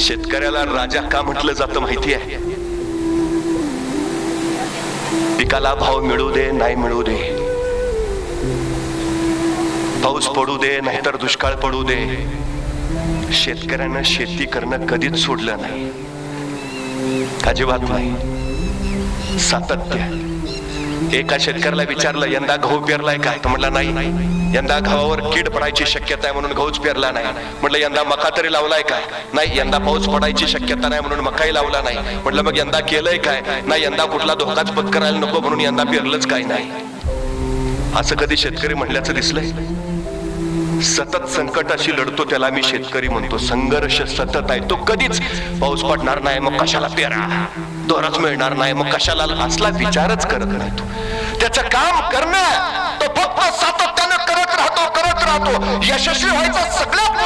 शेतकऱ्याला राजा का म्हटलं जातं माहिती आहे? पिकाला भाव मिळू दे नाही मिळू दे. पाऊस पडू दे नाहीतर दुष्काळ पडू दे. शेतकऱ्यानं शेती करणं कधीच सोडलं नाही. अजिबात नाही. सातत्य. एका शेतकऱ्याला विचारलं यंदा गहू पेरलाय काय तर म्हणला नाही. यंदा गव्हावर कीड पडायची शक्यता आहे म्हणून गहूच पेरला नाही. म्हटलं यंदा मका तरी लावलाय काय नाही यंदा पाऊस पडायची शक्यता नाही म्हणून मकाही लावला नाही. म्हटलं मग यंदा केलंय काय? नाही यंदा कुठला धोकाच पत्करायला नको म्हणून यंदा पेरलंच काय नाही. असं कधी शेतकरी म्हणल्याचं दिसलंय? सतत संकटाशी लढतो त्याला मी शेतकरी म्हणतो. संघर्ष सतत आहे. तो कधीच पाऊस पडणार नाही मग कशाला पेरा? दोरच मिळणार नाही मग कशाला? असला विचारच करत नाही तो. त्याचं काम करणं तो फक्त सातत्यानं करत राहतो करत राहतो. यशस्वी व्हायचा सगळ्यात